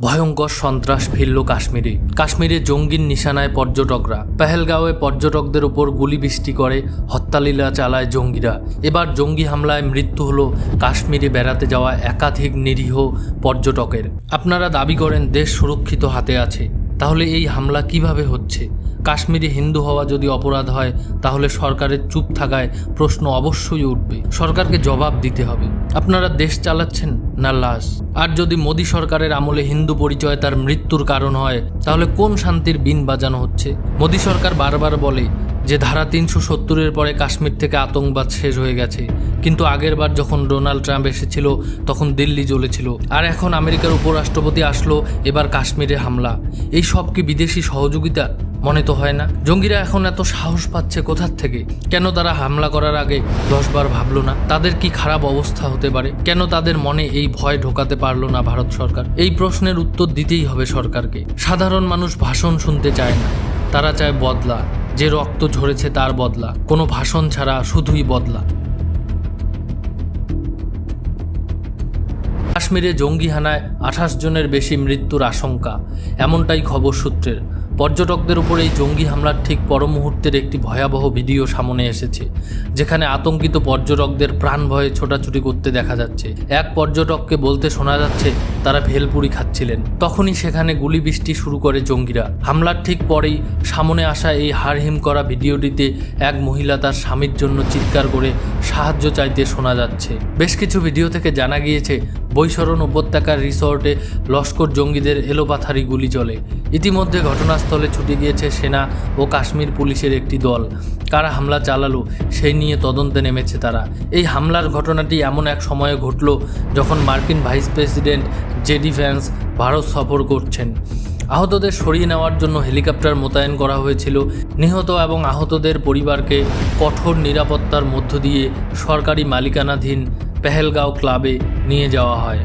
ভয়ঙ্কর সন্ত্রাস ফিরল কাশ্মীরে। কাশ্মীরে জঙ্গির নিশানায় পর্যটকরা। পেহেলগাঁওয়ে পর্যটকদের ওপর গুলি বৃষ্টি করে, হত্যালীলা চালায় জঙ্গিরা। এবার জঙ্গি হামলায় মৃত্যু হলো কাশ্মীরে বেড়াতে যাওয়া একাধিক নিরীহ পর্যটকের। আপনারা দাবি করেন দেশ সুরক্ষিত হাতে আছে। তাহলে এই হামলা কীভাবে হচ্ছে? কাশ্মীরে হিন্দু হওয়া যদি অপরাধ হয়, তাহলে সরকারের চুপ থাকায় প্রশ্ন অবশ্যই উঠবে। সরকারকে জবাব দিতে হবে। আপনারা দেশ চালাচ্ছেন না লাশ? আর যদি মোদী সরকারের আমলে হিন্দু পরিচয় তার মৃত্যুর কারণ হয়, তাহলে কোন শান্তির বিন বাজানো হচ্ছে? মোদী সরকার বারবার বলে যে ধারা তিনশো সত্তরের পরে কাশ্মীর থেকে আতঙ্কবাদ শেষ হয়ে গেছে। কিন্তু আগেরবার যখন ডোনাল্ড ট্রাম্প এসেছিল, তখন দিল্লি জ্বলেছিল। আর এখন আমেরিকার উপরাষ্ট্রপতি আসলো, এবার কাশ্মীরে হামলা। এই সব কি বিদেশি সহযোগিতা? মনে তো হয় না। জঙ্গিরা এখন এত সাহস পাচ্ছে কোথার থেকে? কেন তারা হামলা করার আগে দশবার ভাবলো না? তাদের কি খারাপ অবস্থা হতে পারে? কেন তাদের মনে এই ভয় ঢোকাতে পারল না ভারত সরকার? এই প্রশ্নের উত্তর দিতেই হবে সরকারকে। সাধারণ মানুষ ভাষণ শুনতে চায় না। তারা চায় বদলা। যে রক্ত ঝরেছে তার বদলা। কোনো ভাষণ ছাড়া শুধুই বদলা। কাশ্মীরে জঙ্গি হানায় আঠাশ জনের বেশি মৃত্যুর আশঙ্কা, এমনটাই খবর সূত্রের। পর্যটকদের উপর এই জঙ্গি হামলার ঠিক পর মুহূর্তের একটি ভয়াবহ ভিডিও সামনে এসেছে, যেখানে আতঙ্কিত পর্যটকদের প্রাণ ভয়ে ছোটাছুটি করতে দেখা যাচ্ছে। এক পর্যটককে বলতে শোনা যাচ্ছে, তারা ভেলপুরি খাচ্ছিলেন। তখনই সেখানে গুলি বৃষ্টি শুরু করে জঙ্গিরা। হামলার ঠিক পরেই সামনে আসা এই হারহিম করা ভিডিওটিতে এক মহিলা তার স্বামীর জন্য চিৎকার করে সাহায্য চাইতে শোনা যাচ্ছে। বেশ কিছু ভিডিও থেকে জানা গিয়েছে বৈশরণ উপত্যকার রিসর্টে লস্কর জঙ্গিদের এলোপাথারি গুলি চলে। ইতিমধ্যে ঘটনাস্থলে ছুটে গিয়েছে সেনা ও কাশ্মীর পুলিশের একটি দল। কারা হামলা চালালো, সেই নিয়ে তদন্তে নেমেছে তারা। এই হামলার ঘটনাটি এমন এক সময়ে ঘটল যখন মার্কিন vice president JD Vance Bharat সফর করছেন। আহতদের সরিয়ে নেওয়ার জন্য হেলিকপ্টার মোতায়েন করা হয়েছিল। নিহত এবং আহতদের পরিবারকে কঠোর নিরাপত্তার মধ্য দিয়ে সরকারি মালিকানাধীন পেহেলগাঁও ক্লাবে নিয়ে যাওয়া হয়।